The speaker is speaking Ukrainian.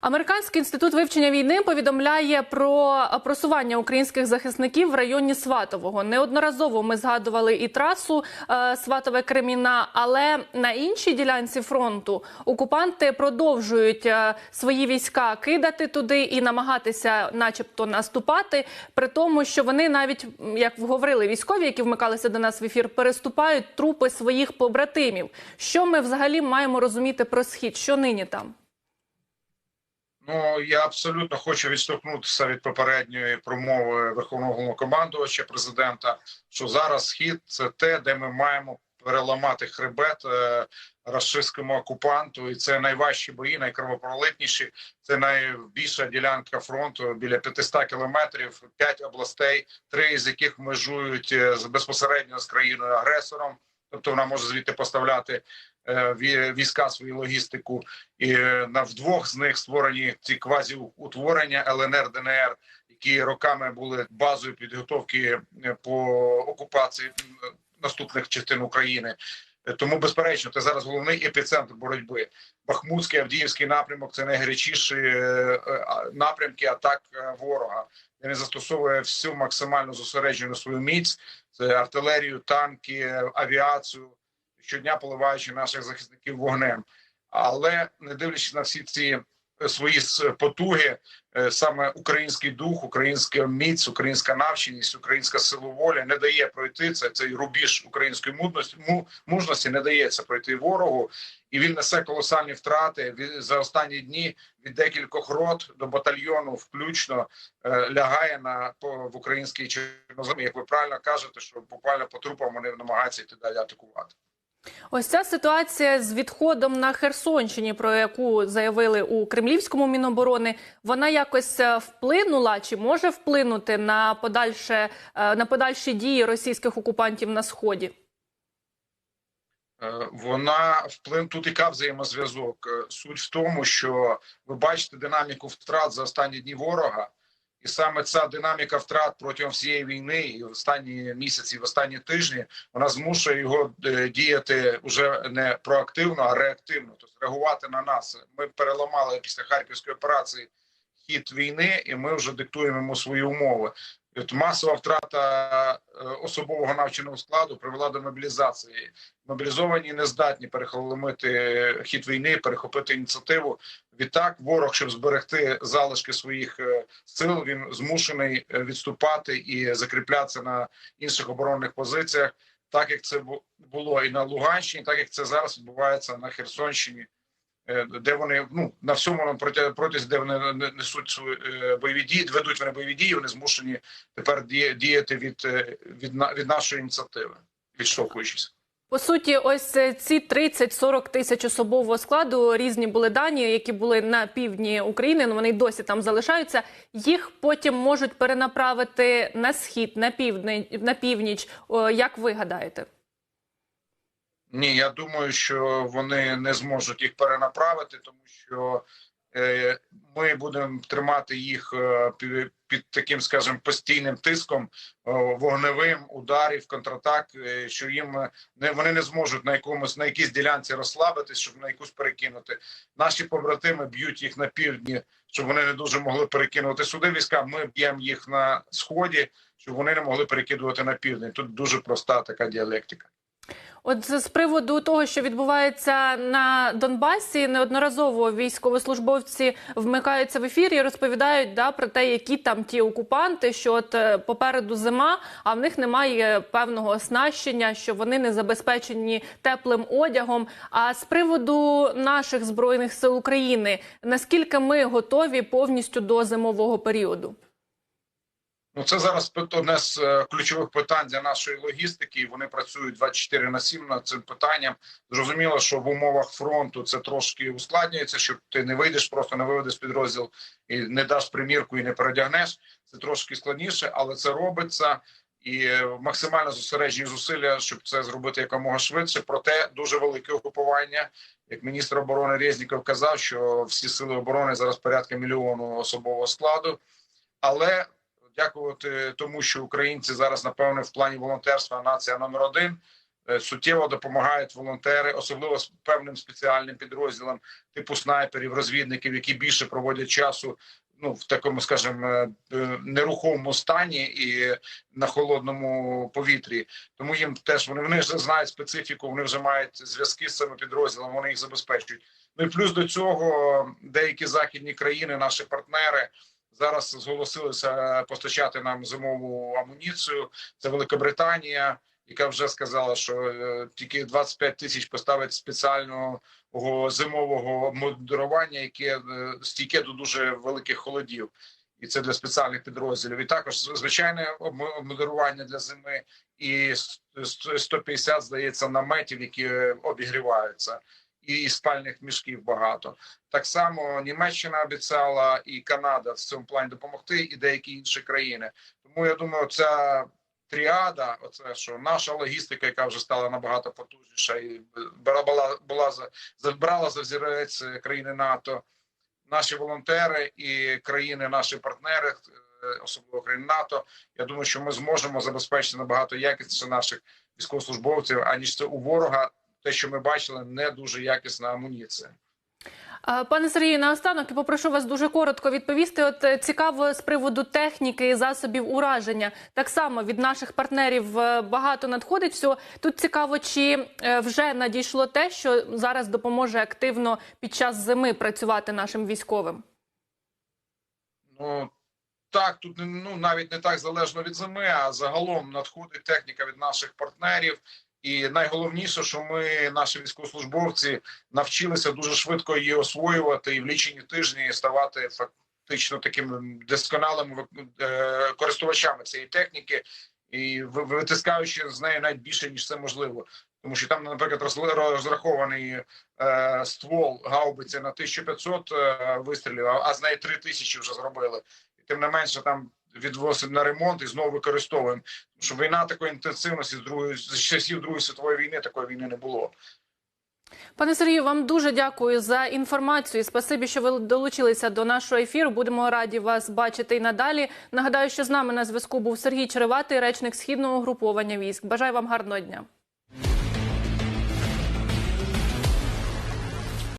Американський інститут вивчення війни повідомляє про просування українських захисників в районі Сватового. Неодноразово ми згадували і трасу е, Сватове Креміна, але на іншій ділянці фронту окупанти продовжують е, свої війська кидати туди і намагатися, начебто, наступати. При тому, що вони навіть як говорили військові, які вмикалися до нас в ефір, переступають трупи своїх побратимів. Що ми взагалі маємо розуміти про схід? Що нині там? Ну я абсолютно хочу відштовхнутися від попередньої промови верховного головнокомандувача президента. Що зараз схід це те, де ми маємо переламати хребет е, рашистському окупанту, і це найважчі бої, найкровопролитніші. Це найбільша ділянка фронту біля 500 кілометрів, п'ять областей, три з яких межують е, з- безпосередньо з країною агресором. Тобто вона може звідти поставляти е, війська свою логістику, і е, на вдвох з них створені ці квазіутворення ЛНР ДНР, які роками були базою підготовки е, по окупації наступних частин України. Тому, безперечно, це зараз головний епіцентр боротьби. Бахмутський Авдіївський напрямок це найгарячіші е, е, напрямки атак е, ворога. Він застосовує всю максимально зосереджену свою міць, це артилерію, танки, авіацію, щодня поливаючи наших захисників вогнем. Але не дивлячись на всі ці свої потуги, е, саме український дух, українська міць, українська навченість, українська силоволя не дає пройти це. Цей рубіж української мудності мужності не дається пройти ворогу, і він несе колосальні втрати за останні дні від декількох рот до батальйону, включно е, лягає на по в українській чорноземі. Як ви правильно кажете, що буквально по трупам вони намагаються йти далі атакувати. Ось ця ситуація з відходом на Херсонщині, про яку заявили у Кремлівському міноборони, вона якось е, вплинула чи може вплинути на подальше е, на подальші дії російських окупантів на сході? Е, Вона вплин тут яка взаємозв'язок. Суть в тому, що ви бачите динаміку втрат за останні дні ворога, і саме ця динаміка втрат протягом всієї війни і в останні місяці, в останні тижні, вона змушує його е, діяти вже не проактивно, а реактивно, тобто реагувати на нас. Ми переламали після харківської операції хід війни, і ми вже диктуємо йому свої умови. От масова втрата е, особового навченого складу привела до мобілізації. Мобілізовані не здатні перехоломити хід війни, перехопити ініціативу. Відтак, ворог, щоб зберегти залишки своїх е, сил, він змушений е, відступати і закріплятися на інших оборонних позиціях, так як це було і на Луганщині, так як це зараз відбувається на Херсонщині, де вони ну на всьому проти, протязі, де вони не- несуть свої е, бойові дії, ведуть вони бойові дії, вони змушені тепер діяти від, е, від, від нашої ініціативи, відштовхуючись. По суті, ось е, ці 30-40 тисяч особового складу різні були дані, які були на півдні України. Ну вони досі там залишаються. Їх потім можуть перенаправити на схід, на південь, на північ. Як ви гадаєте? Ні, я думаю, що вони не зможуть їх перенаправити, тому що е, ми будемо тримати їх е, під, таким, скажімо, постійним тиском е, вогневим ударів, контратак, що їм не вони не зможуть на якомусь на якійсь ділянці розслабитись, щоб на якусь перекинути. Наші побратими б'ють їх на півдні, щоб вони не дуже могли перекинути сюди війська. Ми б'ємо їх на сході, щоб вони не могли перекидувати на південь. Тут дуже проста така діалектика. От з приводу того, що відбувається на Донбасі, неодноразово військовослужбовці вмикаються в ефір і розповідають да, про те, які там ті окупанти, що от е, попереду зима, а в них немає певного оснащення, що вони не забезпечені теплим одягом. А з приводу наших збройних сил України, наскільки ми готові повністю до зимового періоду? Ну, це зараз одне з е, ключових питань для нашої логістики. Вони працюють 24 на 7 над цим питанням. Зрозуміло, що в умовах фронту це трошки ускладнюється, що ти не вийдеш, просто не виведеш підрозділ і не даш примірку і не передягнеш. Це трошки складніше, але це робиться. І е, максимально зосереджені зусилля, щоб це зробити якомога швидше. Проте дуже велике угрупування. Як міністр оборони Резніков казав, що всі сили оборони зараз порядка мільйону особового складу, але дякувати тому, що українці зараз, напевне, в плані волонтерства нація номер один. Е, Суттєво допомагають волонтери, особливо з певним спеціальним підрозділам, типу снайперів, розвідників, які більше проводять часу ну в такому, скажімо, е, е, нерухомому стані і на холодному повітрі. Тому їм теж вони, вони вже знають специфіку, вони вже мають зв'язки з цими підрозділами, вони їх забезпечують. Ну і плюс до цього деякі західні країни, наші партнери. Зараз зголосилися постачати нам зимову амуніцію. Це Великобританія, яка вже сказала, що е, тільки 25 тисяч поставить спеціального зимового обмундирування, яке е, стійке до дуже великих холодів, і це для спеціальних підрозділів. І також звичайне обму- для зими, і с- с- 150, здається, наметів, які е, обігріваються, і спальних мішків багато. Так само Німеччина обіцяла, і Канада в цьому плані допомогти, і деякі інші країни. Тому я думаю, ця тріада, оце що наша логістика, яка вже стала набагато потужніша, і була була, була за забрала за взірець країни НАТО, наші волонтери і країни, наші партнери, е, особливо країн НАТО. Я думаю, що ми зможемо забезпечити набагато якісніше наших військовослужбовців, аніж це у ворога. Те, що ми бачили, не дуже якісна амуніція. Пане Сергію, наостанок попрошу вас дуже коротко відповісти. От е, цікаво з приводу техніки і засобів ураження. Так само від наших партнерів е, багато надходить всього. Тут цікаво, чи е, вже надійшло те, що зараз допоможе активно під час зими працювати нашим військовим. Ну так, тут ну навіть не так залежно від зими, а загалом надходить техніка від наших партнерів. І найголовніше, що ми, наші військовослужбовці, навчилися дуже швидко її освоювати і в лічені тижні ставати фактично такими досконалими е, користувачами цієї техніки, і витискаючи з неї навіть більше ніж це можливо. Тому що там, наприклад, розрахований е, ствол гаубиці на 1500 е, вистрілів, а а з неї 3000 вже зробили. І тим не менше там відвозимо на ремонт і знову використовуємо. Що війна такої інтенсивності з другої з часів Другої світової війни такої війни не було. Пане Сергію, вам дуже дякую за інформацію. Спасибі, що ви долучилися до нашого ефіру. Будемо раді вас бачити і надалі. Нагадаю, що з нами на зв'язку був Сергій Череватий, речник східного угруповання військ. Бажаю вам гарного дня.